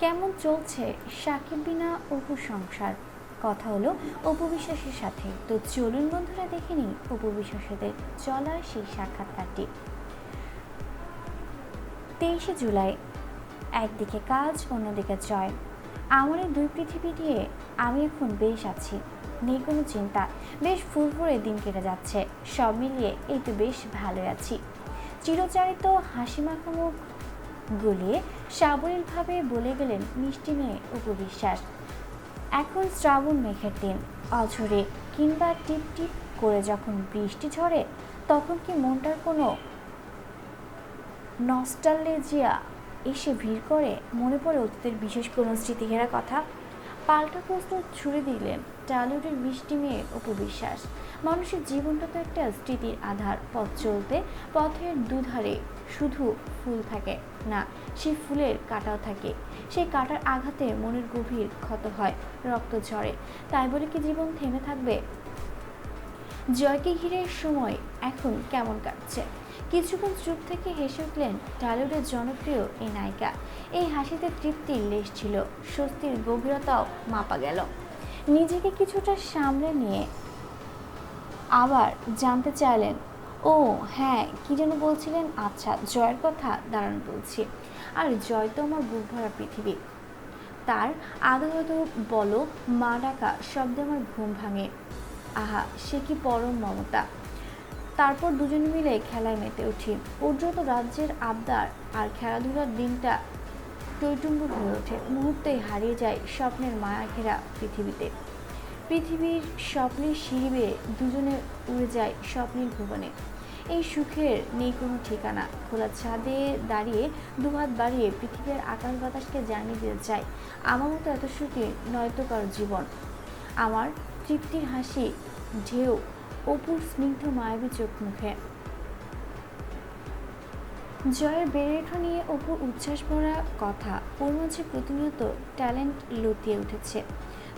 কেমন চলছে সাকিব বিনা অপু সংসার? কথা হলো অপু বিশ্বাসের সাথে। তো চলুন বন্ধুরা দেখে নিই অপু বিশ্বাসের চলার সেই সাক্ষাৎকারটি। তেইশে জুলাই, একদিকে কাজ, অন্যদিকে জয়। আমার এই দুই পৃথিবী দিয়ে আমি এখন বেশ আছি নেই কোনো চিন্তা, বেশ ফুরফুরে দিন কেটে যাচ্ছে। সব মিলিয়ে এই তো বেশ ভালো আছি। চিরচারিত হাসি গলিয়ে সাবলীলভাবে বলে গেলেন মিষ্টি মেয়ে উপবিশ্বাস। এখন শ্রাবণ মেঘের দিন। অঝরে কিংবা টিপ টিপ করে যখন বৃষ্টি ঝরে, তখন কি মনটার কোনো নস্টালজিয়া এসে ভিড় করে? মনে পড়ে অতীতের বিশেষ কোনো স্মৃতিঘেরা কথা? পাল্টা প্রশ্ন ছুড়ে দিলেন টালিউডের বৃষ্টি মেয়ে উপবিশ্বাস। মানুষের জীবনটা তো একটা স্মৃতির আধার। পথ চলতে, পথের দুধারে শুধু ফুল থাকে না সেই ফুলের কাটাও থাকে। সেই কাটার আঘাতে মনের গভীর ক্ষত হয়, রক্ত ঝরে। তাই বলে কি জীবন থেমে থাকবে? জয়কে ঘিরে সময় এখন কেমন কাটছে? কিছুক্ষণ চুপ থেকে হেসে উঠলেন টালিউডের জনপ্রিয় এই নায়িকা। এই হাসিতে তৃপ্তির লেশ ছিল, স্বস্তির গভীরতাও মাপা গেল। নিজেকে কিছুটা সামলে নিয়ে আবার জানতে চাইলেন ও হ্যাঁ কি যেন বলছিলেন? আচ্ছা জয়ের কথা দাঁড়ান বলছি। আর জয় তো আমার বুক ভরা পৃথিবী। তার আদালত বলো, মা ডাকা শব্দে আমার ঘুম ভাঙে। আহা, সে কি পরম মমতা। তারপর দুজনে মিলে খেলায় মেতে উঠি। পর্যন্ত রাজ্যের আবদার আর খেলাধুলার দিনটা টৈটুম্বুর হয়ে ওঠে। মুহূর্তেই হারিয়ে যায় স্বপ্নের মায়া ঘেরা পৃথিবীতে। পৃথিবীর স্বপ্নের সিঁড়ি বেয়ে দুজনে উড়ে যায় স্বপ্নের ভুবনে। এই সুখের নেই কোনো ঠিকানা। খোলা ছাদে দাঁড়িয়ে দুহাত বাড়িয়ে পৃথিবীর আকাশ বাতাসকে জানিয়ে দিতে চাই, আমার মতো এত সুখী নয়তো কারও জীবন। আমার তৃপ্তির হাসি, ঢেউ অপুর স্নিগ্ধ মায়াবী চোখ মুখে। জয়ের বেড়ে ওঠা নিয়ে অপুর উচ্ছ্বাস ভরা কথা, ওর মাঝে প্রতিনিয়ত ট্যালেন্ট লতিয়ে উঠেছে।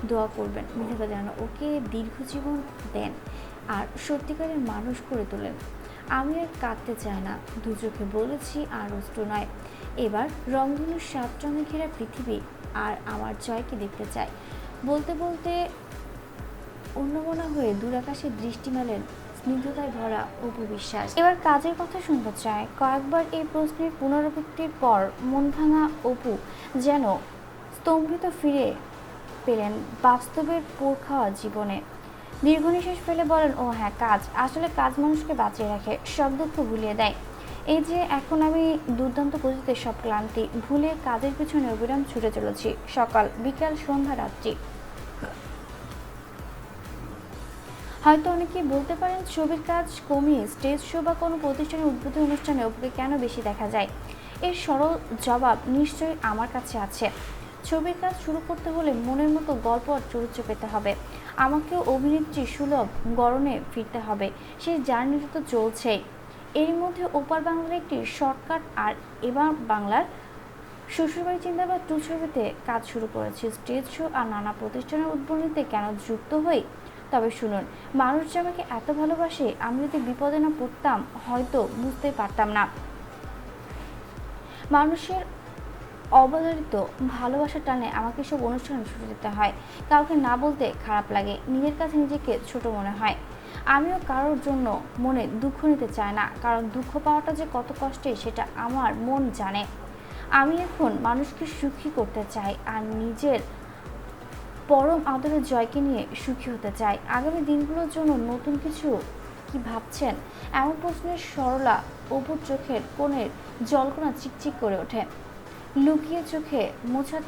দোয়া করবেন বিধাতা যেন ওকে দীর্ঘ জীবন দেন আর সত্যিকারের মানুষ করে তোলেন। আমি আর কাঁদতে চাই না, দু বলেছি আর অস্ত্র নয়। এবার রংধনুর সাত রঙে ঘেরা পৃথিবী আর আমার জয়কে দেখতে চাই। বলতে বলতে অন্যমনা হয়ে দূর দূরাকাশে দৃষ্টি মেলেন স্নিগ্ধতায় ভরা অপু বিশ্বাস। এবার কাজের কথা শুনতে চায়। কয়েকবার এই প্রশ্নের পুনরাবৃত্তির পর মন ভাঙা অপু যেন স্তম্ভিত ফিরে পেলেন বাস্তবের পোর খাওয়া জীবনে। দীর্ঘ নিঃশ্বাস ফেলে বলেন, ও হ্যাঁ কাজ। আসলে কাজ মানুষকে বাঁচিয়ে রাখে, সব দুঃখ ভুলিয়ে দেয়। এই যে এখন আমি দুর্দান্ত গতিতে সব ক্লান্তি ভুলে কাজের পিছনে অবিরাম ছুটে চলেছি, সকাল, বিকাল, সন্ধ্যা, রাত্রি। হয়তো অনেকেই বলতে পারেন, ছবির কাজ কমিয়ে স্টেজ শো বা কোনো প্রতিষ্ঠানের উদ্বোধনী অনুষ্ঠানে অপুকে কেন বেশি দেখা যায়? এর সরল জবাব নিশ্চয়ই আমার কাছে আছে। ছবির কাজ শুরু করতে হলে মনের মতো গল্প আর চরিত্র পেতে হবে। আমাকেও অভিনেত্রী সুলভ গরণে ফিরতে হবে। সেই জার্নিটা তো চলছেই এর মধ্যে ওপার বাংলার একটি শর্টকাট আর এবার বাংলার শ্বশুরবাড়ি চিন্তাবাদ টু ছবিতে কাজ শুরু করেছে। স্টেজ শো আর নানা প্রতিষ্ঠানের উদ্বোধনীতে কেন যুক্ত হই? তবে শুনুন, মানুষ যে আমাকে এত ভালোবাসে, আমি যদি বিপদে না পড়তাম, হয়তো বুঝতে পারতাম না। মানুষের অবধারিত ভালোবাসার টানে আমাকে সব অনুষ্ঠানে ছুটে যেতে হয়। কাউকে না বলতে খারাপ লাগে, নিজের কাছে নিজেকে ছোট মনে হয়। আমিও কারোর জন্য মনে দুঃখ নিতে চাই না, কারণ দুঃখ পাওয়াটা যে কত কষ্টে সেটা আমার মন জানে। আমি এখন মানুষকে সুখী করতে চাই আর নিজের পরম আদরের জয়কে নিয়ে সুখী হতে চাই। আগামী দিনগুলোর জন্য নতুন কিছু কি ভাবছেন? এমন প্রশ্নের সরলা অপুর চোখের কোণের জলকোনা চিকচিক করে ওঠে। লুকিয়ে চোখে মোছার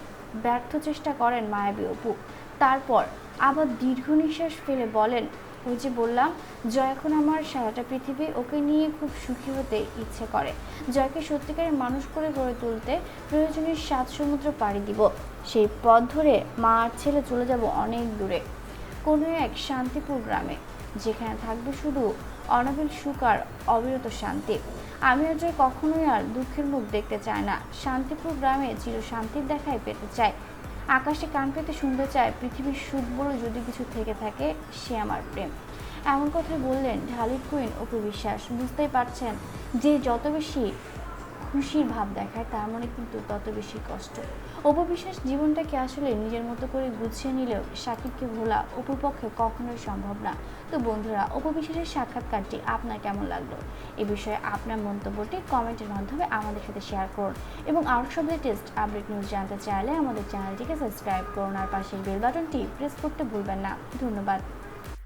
ব্যর্থ চেষ্টা করেন মায়াবী অপু। তারপর আবার দীর্ঘ নিঃশ্বাস ফেলে বলেন, ওই যে বললাম, জয় এখন আমার সারাটা পৃথিবী ওকে নিয়ে খুব সুখী হতে ইচ্ছে করে। জয়কে সত্যিকারের মানুষ করে গড়ে তুলতে প্রয়োজনীয় সাত সমুদ্র পাড়ি দিব। সেই পথ ধরে মা আর ছেলে চলে যাব অনেক দূরে। কোনো এক শান্তিপুর গ্রামে। যেখানে থাকবে শুধু অনাবিল সুখ আর অবিরত শান্তি। আমি জয় কখনোই আর দুঃখের মুখ দেখতে চাই না। শান্তিপুর গ্রামে চির শান্তির দেখাই পেতে চাই। আকাশে কান পেতে শুনতে চায় পৃথিবীর সুখ বলে যদি কিছু থেকে থাকে, সে আমার প্রেম। এমন কথাই বললেন ঢালির কুইন অপু বিশ্বাস। বুঝতেই পারছেন যে যত বেশি খুশির ভাব দেখায়, তার মনে কিন্তু তত বেশি কষ্ট। অপবিশ্বাস জীবনটাকে আসলে নিজের মতো করে গুছিয়ে নিলেও সাকিবকে ভোলা অপুর পক্ষে কখনোই সম্ভব না। তো বন্ধুরা, অপবিশ্বাসের সাক্ষাৎকারটি আপনার কেমন লাগল? এ বিষয়ে আপনার মন্তব্যটি কমেন্টের মাধ্যমে আমাদের সাথে শেয়ার করুন এবং আরও সব লেটেস্ট আপডেট নিউজ জানতে চাইলে আমাদের চ্যানেলটিকে সাবস্ক্রাইব করুন আর পাশের বেল বাটনটি প্রেস করতে ভুলবেন না। ধন্যবাদ।